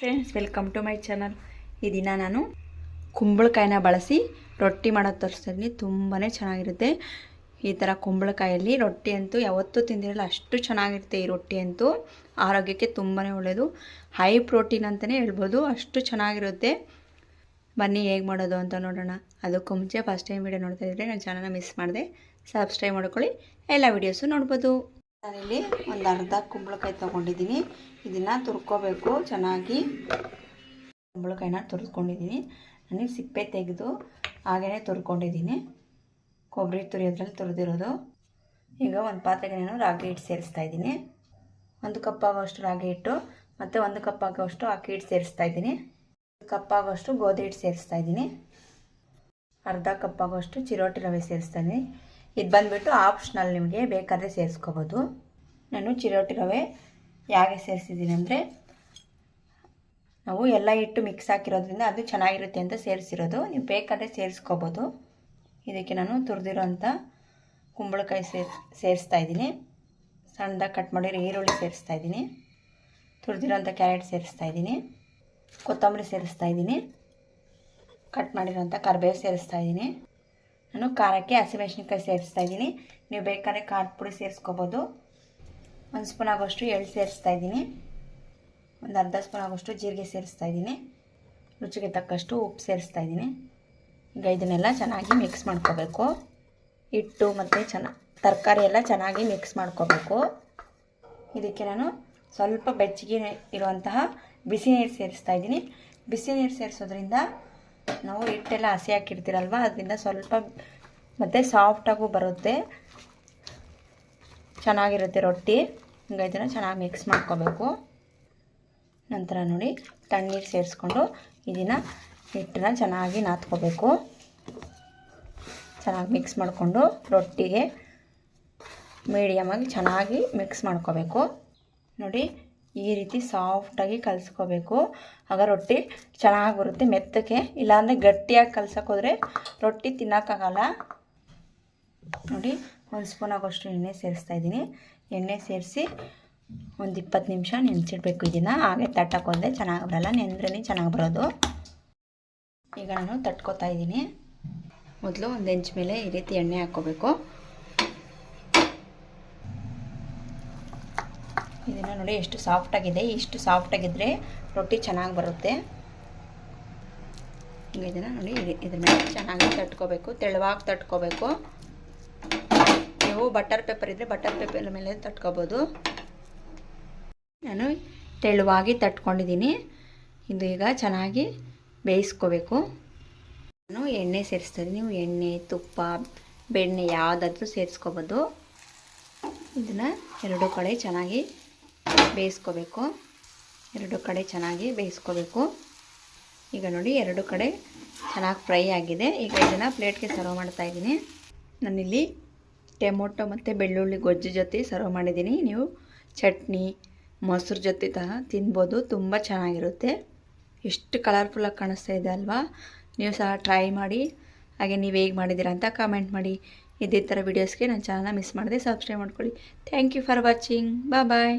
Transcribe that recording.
Friends welcome to my channel ಈ ದಿನ ನಾನು ಕುಂಬಳಕಾಯಿನ ಬಳಸಿ ರೊಟ್ಟಿ ಮಾಡೋದು ತೋರಿಸ್ತಾ ಇದ್ದೀನಿ. ತುಂಬಾ ಚೆನ್ನಾಗಿರುತ್ತೆ. ಈ ಥರ ಕುಂಬಳಕಾಯಲ್ಲಿ ರೊಟ್ಟಿ ಅಂತೂ ಯಾವತ್ತೂ ತಿಂದಿರಲ್ಲ, ಅಷ್ಟು ಚೆನ್ನಾಗಿರುತ್ತೆ ಈ ರೊಟ್ಟಿ ಅಂತೂ. ಆರೋಗ್ಯಕ್ಕೆ ತುಂಬಾ ಒಳ್ಳೆಯದು ಹೈ ಪ್ರೋಟೀನ್ ಅಂತಲೇ ಹೇಳ್ಬೋದು, ಅಷ್ಟು ಚೆನ್ನಾಗಿರುತ್ತೆ. ಬನ್ನಿ ಹೇಗೆ ಮಾಡೋದು ಅಂತ ನೋಡೋಣ. ಅದಕ್ಕೂ ಮುಂಚೆ ಫಸ್ಟ್ ಟೈಮ್ ವೀಡಿಯೋ ನೋಡ್ತಾ ಇದ್ದರೆ ನನ್ನ ಚಾನಲ್ನ ಮಿಸ್ ಮಾಡಿದೆ ಸಬ್ಸ್ಕ್ರೈಬ್ ಮಾಡ್ಕೊಳ್ಳಿ. ಎಲ್ಲ ವೀಡಿಯೋಸು ನೋಡ್ಬೋದು. ನಾನಿಲ್ಲಿ ಒಂದು ಅರ್ಧ ಕುಂಬಳಕಾಯಿ ತೊಗೊಂಡಿದ್ದೀನಿ ಇದನ್ನು ತುರ್ಕೋಬೇಕು, ಚೆನ್ನಾಗಿ ಕುಂಬಳಕಾಯಿನ ತುರ್ಕೊಂಡಿದ್ದೀನಿ ನನಗೆ ಸಿಪ್ಪೆ ತೆಗೆದು ಹಾಗೇ ತುರ್ಕೊಂಡಿದ್ದೀನಿ ಕೊಬ್ಬರಿ ತುರಿಯೋದ್ರಲ್ಲಿ ತುರಿದಿರೋದು. ಈಗ ಒಂದು ಪಾತ್ರೆಗೆ ನಾನು ರಾಗಿ ಹಿಟ್ಟು ಸೇರಿಸ್ತಾ ಇದ್ದೀನಿ. ಒಂದು ಕಪ್ ಆಗೋಷ್ಟು ರಾಗಿ ಹಿಟ್ಟು ಮತ್ತು ಒಂದು ಕಪ್ ಆಗೋಷ್ಟು ಅಕ್ಕಿ ಹಿಟ್ಟು ಸೇರಿಸ್ತಾ ಇದ್ದೀನಿ. ಕಪ್ ಆಗೋಷ್ಟು ಗೋಧಿ ಹಿಟ್ಟು ಸೇರಿಸ್ತಾ ಇದ್ದೀನಿ. ಅರ್ಧ ಕಪ್ ಆಗೋಷ್ಟು ಚಿರೋಟಿ ರವೆ ಸೇರಿಸ್ತಾ ಇದ್ದೀನಿ. ಇದು ಬಂದುಬಿಟ್ಟು ಆಪ್ಷನಲ್ ನಿಮಗೆ ಬೇಕಾದರೆ ಸೇರಿಸ್ಕೋಬೋದು. ನಾನು ಚಿರೋಟಿ ರವೆ ಹೇಗೆ ಸೇರಿಸಿದ್ದೀನಿ ಅಂದರೆ, ನಾವು ಎಲ್ಲ ಹಿಟ್ಟು ಮಿಕ್ಸ್ ಹಾಕಿರೋದ್ರಿಂದ ಅದು ಚೆನ್ನಾಗಿರುತ್ತೆ ಅಂತ ಸೇರಿಸಿರೋದು. ನೀವು ಬೇಕಾದರೆ ಸೇರಿಸ್ಕೋಬೋದು. ಇದಕ್ಕೆ ನಾನು ತುರಿದಿರೋ ಅಂಥ ಕುಂಬಳಕಾಯಿ ಸೇರ್, ಸೇರಿಸ್ತಾ ಇದ್ದೀನಿ. ಸಣ್ಣದಾಗಿ ಕಟ್ ಮಾಡಿರೋ ಈರುಳ್ಳಿ ಸೇರಿಸ್ತಾ ಇದ್ದೀನಿ. ತುರಿದಿರೋ ಅಂಥ ಕ್ಯಾರೆಟ್ ಸೇರಿಸ್ತಾ ಇದ್ದೀನಿ. ಕೊತ್ತಂಬರಿ ಸೇರಿಸ್ತಾ ಇದ್ದೀನಿ. ಕಟ್ ಮಾಡಿರೋಂಥ ಕರ್ಬೇವು ಸೇರಿಸ್ತಾ ಇದ್ದೀನಿ. ನಾನು ಖಾರಕ್ಕೆ ಹಸಿಮೆಣ್ಸಿನ್ಕಾಯಿ ಸೇರಿಸ್ತಾ ಇದ್ದೀನಿ. ನೀವು ಬೇಕಾದ್ರೆ ಖಾರದ ಪುಡಿ ಸೇರಿಸ್ಕೋಬೋದು. ಒಂದು ಸ್ಪೂನ್ ಆಗೋಷ್ಟು ಎಳ್ಳು ಸೇರಿಸ್ತಾ ಇದ್ದೀನಿ. ಒಂದು ಅರ್ಧ ಸ್ಪೂನ್ ಆಗೋಷ್ಟು ಜೀರಿಗೆ ಸೇರಿಸ್ತಾ ಇದ್ದೀನಿ. ರುಚಿಗೆ ತಕ್ಕಷ್ಟು ಉಪ್ಪು ಸೇರಿಸ್ತಾ ಇದ್ದೀನಿ. ಈಗ ಇದನ್ನೆಲ್ಲ ಚೆನ್ನಾಗಿ ಮಿಕ್ಸ್ ಮಾಡ್ಕೋಬೇಕು. ಹಿಟ್ಟು ಮತ್ತು ಚೆನ್ನ, ತರಕಾರಿ ಎಲ್ಲ ಚೆನ್ನಾಗಿ ಮಿಕ್ಸ್ ಮಾಡ್ಕೋಬೇಕು. ಇದಕ್ಕೆ ನಾನು ಸ್ವಲ್ಪ ಬೆಚ್ಚಗೆ ಇರುವಂತಹ ಬಿಸಿ ನೀರು ಸೇರಿಸ್ತಾ ಇದ್ದೀನಿ. ಬಿಸಿ ನೀರು ಸೇರಿಸೋದ್ರಿಂದ ನಾವು ಹಿಟ್ಟೆಲ್ಲ ಹಸಿ ಹಾಕಿರ್ತೀರಲ್ವ? ಅದರಿಂದ ಸ್ವಲ್ಪ ಮತ್ತು ಸಾಫ್ಟಾಗೂ ಬರುತ್ತೆ. ಚೆನ್ನಾಗಿರುತ್ತೆ ರೊಟ್ಟಿ. ಹಿಂಗೆ ಇದನ್ನು ಚೆನ್ನಾಗಿ ಮಿಕ್ಸ್ ಮಾಡ್ಕೋಬೇಕು. ನಂತರ ನೋಡಿ ತಣ್ಣೀರು ಸೇರಿಸ್ಕೊಂಡು ಇದನ್ನು ಹಿಟ್ಟನ್ನ ಚೆನ್ನಾಗಿ ನಾದ್ಕೋಬೇಕು. ಚೆನ್ನಾಗಿ ಮಿಕ್ಸ್ ಮಾಡಿಕೊಂಡು ರೊಟ್ಟಿಗೆ ಮೀಡಿಯಮಾಗಿ ಚೆನ್ನಾಗಿ ಮಿಕ್ಸ್ ಮಾಡ್ಕೋಬೇಕು. ನೋಡಿ ಈ ರೀತಿ ಸಾಫ್ಟಾಗಿ ಕಲಿಸ್ಕೋಬೇಕು. ಆಗ ರೊಟ್ಟಿ ಚೆನ್ನಾಗಿ ಬರುತ್ತೆ ಮೆತ್ತಕ್ಕೆ ಇಲ್ಲಾಂದರೆ ಗಟ್ಟಿಯಾಗಿ ಕಲ್ಸೋಕ್ಕೋದ್ರೆ ರೊಟ್ಟಿ ತಿನ್ನೋಕ್ಕಾಗಲ್ಲ. ನೋಡಿ, ಒಂದು ಸ್ಪೂನ್ ಆಗೋಷ್ಟು ಎಣ್ಣೆ ಸೇರಿಸ್ತಾ ಇದ್ದೀನಿ. ಎಣ್ಣೆ ಸೇರಿಸಿ ಒಂದು ಇಪ್ಪತ್ತು ನಿಮಿಷ ನೆನೆಸಿಡ್ಬೇಕು ಇದನ್ನು. ಹಾಗೆ ತಟ್ಟಕ್ಕೋದ್ರೆ ಚೆನ್ನಾಗಿ ಬರಲ್ಲ ನೆಂದ್ರೇ ಚೆನ್ನಾಗಿ ಬರೋದು. ಈಗ ನಾನು ತಟ್ಕೋತಾ ಇದ್ದೀನಿ. ಮೊದಲು ಒಂದು ಹೆಂಚು ಮೇಲೆ ಈ ರೀತಿ ಎಣ್ಣೆ ಹಾಕ್ಕೋಬೇಕು. ಇದನ್ನು ನೋಡಿ ಎಷ್ಟು ಸಾಫ್ಟಾಗಿದೆ ಇಷ್ಟು ಸಾಫ್ಟಾಗಿದ್ದರೆ ರೊಟ್ಟಿ ಚೆನ್ನಾಗಿ ಬರುತ್ತೆ. ಇದನ್ನು ನೋಡಿ ಮೇಲೆ ಚೆನ್ನಾಗಿ ತಟ್ಕೋಬೇಕು. ತೆಳುವಾಗಿ ತಟ್ಕೋಬೇಕು. ನೀವು ಬಟರ್ ಪೇಪರ್ ಇದ್ದರೆ ಬಟರ್ ಪೇಪರ್ ಮೇಲೆ ತಟ್ಕೋಬೋದು. ನಾನು ತೆಳುವಾಗಿ ತಟ್ಕೊಂಡಿದ್ದೀನಿ. ಇದು ಈಗ ಚೆನ್ನಾಗಿ ಬೇಯಿಸ್ಕೋಬೇಕು. ನಾನು ಎಣ್ಣೆ ಸೇರಿಸ್ತೀನಿ ನೀವು ಎಣ್ಣೆ, ತುಪ್ಪ, ಬೆಣ್ಣೆ ಯಾವುದಾದ್ರೂ ಸೇರಿಸ್ಕೋಬೋದು. ಇದನ್ನು ಎರಡು ಕಡೆ ಚೆನ್ನಾಗಿ ಬೇಯಿಸ್ಕೋಬೇಕು. ಎರಡು ಕಡೆ ಚೆನ್ನಾಗಿ ಬೇಯಿಸ್ಕೋಬೇಕು. ಈಗ ನೋಡಿ ಎರಡು ಕಡೆ ಚೆನ್ನಾಗಿ ಫ್ರೈ ಆಗಿದೆ. ಈಗ ಇದನ್ನು ಪ್ಲೇಟ್ಗೆ ಸರ್ವ್ ಮಾಡ್ತಾ ಇದ್ದೀನಿ. ನಾನಿಲ್ಲಿ ಟೊಮೊಟೊ ಮತ್ತು ಬೆಳ್ಳುಳ್ಳಿ ಗೊಜ್ಜು ಜೊತೆ ಸರ್ವ್ ಮಾಡಿದ್ದೀನಿ. ನೀವು ಚಟ್ನಿ, ಮೊಸರು ಜೊತೆ ಸಹ ತಿನ್ಬೋದು. ತುಂಬ ಚೆನ್ನಾಗಿರುತ್ತೆ. ಎಷ್ಟು ಕಲರ್ಫುಲ್ಲಾಗಿ ಕಾಣಿಸ್ತಾ ಇದೆ ಅಲ್ವಾ? ನೀವು ಸಹ ಟ್ರೈ ಮಾಡಿ. ಹಾಗೆ ನೀವು ಹೇಗೆ ಮಾಡಿದ್ದೀರಾ ಅಂತ ಕಾಮೆಂಟ್ ಮಾಡಿ. ಇದೇ ಥರ ವೀಡಿಯೋಸ್ಗೆ ನನ್ನ ಚಾನಲ್ನ ಮಿಸ್ ಮಾಡಿದೆ ಸಬ್ಸ್ಕ್ರೈಬ್ ಮಾಡ್ಕೊಳ್ಳಿ. Thank you for watching bye bye